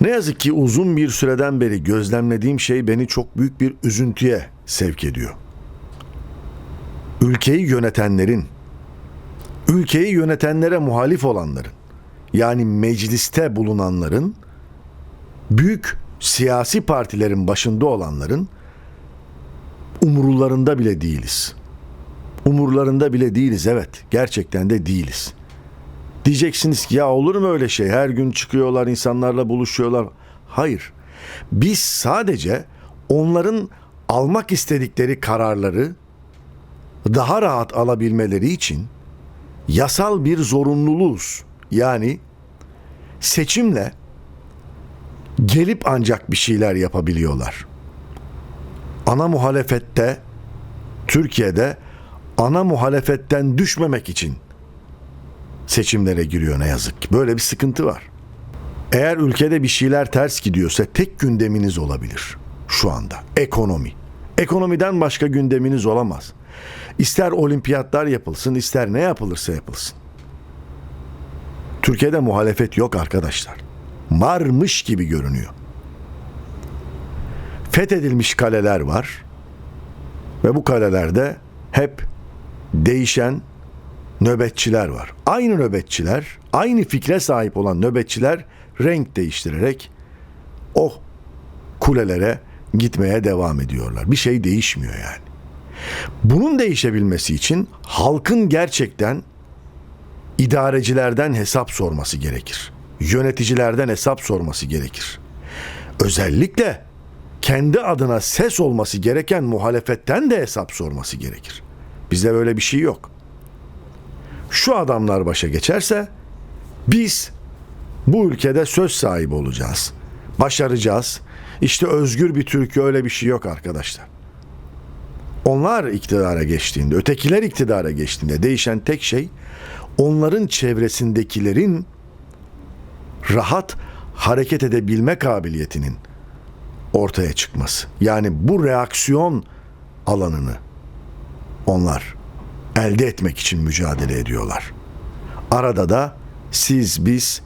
Ne yazık ki uzun bir süreden beri gözlemlediğim şey beni çok büyük bir üzüntüye sevk ediyor. Ülkeyi yönetenlerin, ülkeyi yönetenlere muhalif olanların, yani mecliste bulunanların, büyük siyasi partilerin başında olanların umurlarında bile değiliz. Umurlarında bile değiliz evet. Gerçekten de değiliz. Diyeceksiniz ki ya olur mu öyle şey? Her gün çıkıyorlar, insanlarla buluşuyorlar. Hayır. Biz sadece onların almak istedikleri kararları daha rahat alabilmeleri için yasal bir zorunluluğuz. Yani seçimle gelip ancak bir şeyler yapabiliyorlar. Ana muhalefette Türkiye'de ana muhalefetten düşmemek için seçimlere giriyor ne yazık ki. Böyle bir sıkıntı var. Eğer ülkede bir şeyler ters gidiyorsa tek gündeminiz olabilir şu anda. Ekonomi. Ekonomiden başka gündeminiz olamaz. İster olimpiyatlar yapılsın, ister ne yapılırsa yapılsın. Türkiye'de muhalefet yok arkadaşlar. Varmış gibi görünüyor. Fethedilmiş kaleler var. Ve bu kalelerde hep değişen nöbetçiler var. Aynı nöbetçiler, aynı fikre sahip olan nöbetçiler renk değiştirerek o kulelere gitmeye devam ediyorlar. Bir şey değişmiyor yani. Bunun değişebilmesi için halkın gerçekten idarecilerden hesap sorması gerekir. Yöneticilerden hesap sorması gerekir. Özellikle kendi adına ses olması gereken muhalefetten de hesap sorması gerekir. Bizde böyle bir şey yok. Şu adamlar başa geçerse biz bu ülkede söz sahibi olacağız. Başaracağız. İşte özgür bir Türkiye öyle bir şey yok arkadaşlar. Onlar iktidara geçtiğinde, ötekiler iktidara geçtiğinde değişen tek şey onların çevresindekilerin rahat hareket edebilme kabiliyetinin ortaya çıkması. Yani bu reaksiyon alanını onlar elde etmek için mücadele ediyorlar. Arada da siz biz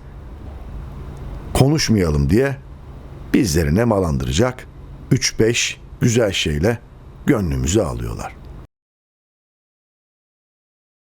konuşmayalım diye bizleri nemalandıracak 3-5 güzel şeyle gönlümüzü alıyorlar.